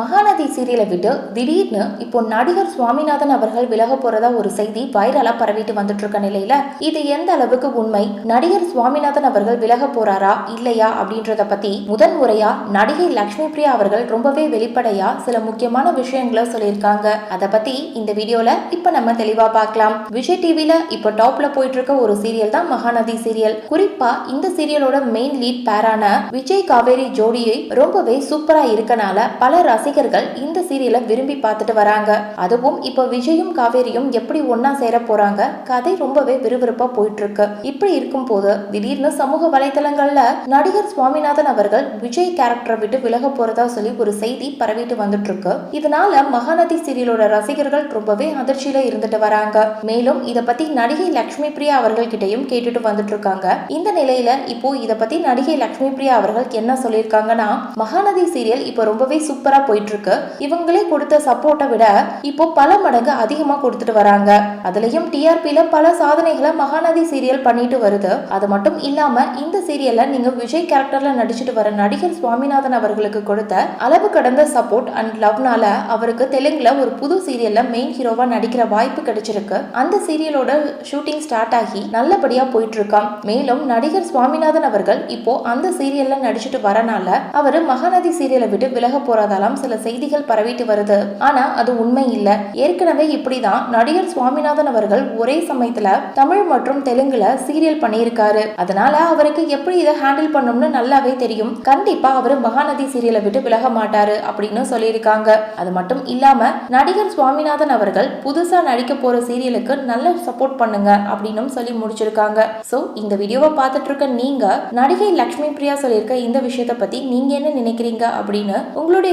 மகாநதி சீரியலை விட்டு திடீர்னு இப்போ நடிகர் சுவாமிநாதன் அவர்கள் விலக போறதா ஒரு செய்தி வைரலா பரவிட்டு வந்துட்டு இருக்க நிலையில இது எந்த அளவுக்கு உண்மை? நடிகர் சுவாமிநாதன் அவர்கள் விலக போறாரா இல்லையா அப்படின்றத பத்தி முதன் முறையா நடிகை லக்ஷ்மி பிரியா அவர்கள் ரொம்பவே வெளிப்படையா சில முக்கியமான விஷயங்களை சொல்லியிருக்காங்க. அதை பத்தி இந்த வீடியோல இப்ப நம்ம தெளிவா பார்க்கலாம். விஜய் டிவில இப்போ டாப்ல போயிட்டு இருக்க ஒரு சீரியல் தான் மகாநதி சீரியல். குறிப்பா இந்த சீரியலோட மெயின் லீட் பேரான விஜய் காவேரி ஜோடியை ரொம்பவே சூப்பரா இருக்கனால பல ரசிகர்கள் இந்த சீரியலை விரும்பி பார்த்துட்டு வராங்க. அதுவும் இப்போ விஜயும் காவேரியும் எப்படி ஒன்னா சேர போறாங்க? கதை ரொம்பவே விறுவிறுப்பா போயிட்டு இருக்கு இப்படி இருக்கும் போது திடீர்னு சமூக வலைதளங்கள்ல நடிகர் சுவாமிநாதன் அவர்கள் விஜய் கேரக்டரை விட்டு விலக போறதா சொல்லி ஒரு செய்தி பரவிட்டு வந்துட்டு இருக்கு இதனால மகாநதி சீரியலோட ரசிகர்கள் ரொம்பவே அதிர்ச்சியில இருந்துட்டு வராங்க. மேலும் இத பத்தி நடிகை லக்ஷ்மி பிரியா அவர்கள் கிட்டயும் கேட்டுட்டு வந்துட்டு இருக்காங்க இந்த நிலையில இப்போ இத பத்தி நடிகை லக்ஷ்மி பிரியா அவர்கள் என்ன சொல்லியிருக்காங்கன்னா மகாநதி சீரியல் இப்போ ரொம்பவே சூப்பரா போயிட்டு இருக்கு இவங்களே கொடுத்த சப்போர்ட்டை விட இப்போ பல மடங்கு அதிகமா கொடுத்துட்டு வராங்க. அதுலயும் டிஆர்பியில பல சாதனைகளை மகாநதி சீரியல் பண்ணிட்டு வருது. அது மட்டும் இல்லாம இந்த சீரியல்ல நீங்க விஜய் கேரக்டர்ல நடிச்சிட்டு வர நடிகர் சுவாமிநாதன் அவர்களுக்கு கொடுத்த அளவு கடந்த சப்போர்ட் அண்ட் லவ்னால அவருக்கு தெலுங்குல ஒரு புது சீரியல்ல மெயின் ஹீரோவா நடிக்கிற வாய்ப்பு கிடைச்சிருக்கு. அந்த சீரியலோட ஷூட்டிங் ஸ்டார்ட் ஆகி நல்லபடியா போயிட்டு இருக்கான் மேலும் நடிகர் சுவாமிநாதன் அவர்கள் இப்போ அந்த சீரியல்ல நடிச்சிட்டு வரனால அவர் மகாநதி சீரியலை விட்டு விலக போறதாலாம் சில செய்திகள் பரவிட்டு வருது. ஆனா அது உண்மை இல்ல. ஏற்கனவே இப்படிதான் நடிகர் சுவாமிநாதன் அவர்கள் ஒரே சமயத்துல தமிழ் மற்றும் தெலுங்குல சீரியல் பண்ணியிருக்காரு. அதனால அவருக்கு எப்படி இதை ஹேண்டில் பண்ணணும்னு நல்லாவே தெரியும். கண்டிப்பா அவரு மகாநதி சீரியலை விட்டு விலக மாட்டாரு அப்படின்னு சொல்லியிருக்காங்க. அது மட்டும் இல்லாம நடிகர் சுவாமிநாதன் அவர்கள் புதுசா நடிக்க போற சீரியலுக்கு நல்ல சப்போர்ட் பண்ணுங்க அப்படின்னு சொல்லி முடிச்சிருக்காங்க. சோ இந்த வீடியோவை பார்த்துட்டு இருக்க நீங்க நடிகை லக்ஷ்மி பிரியா சொல்லியிருக்க இந்த விஷயத்தை பத்தி நீங்க என்ன நினைக்கிறீங்க அப்படின்னு உங்களுடைய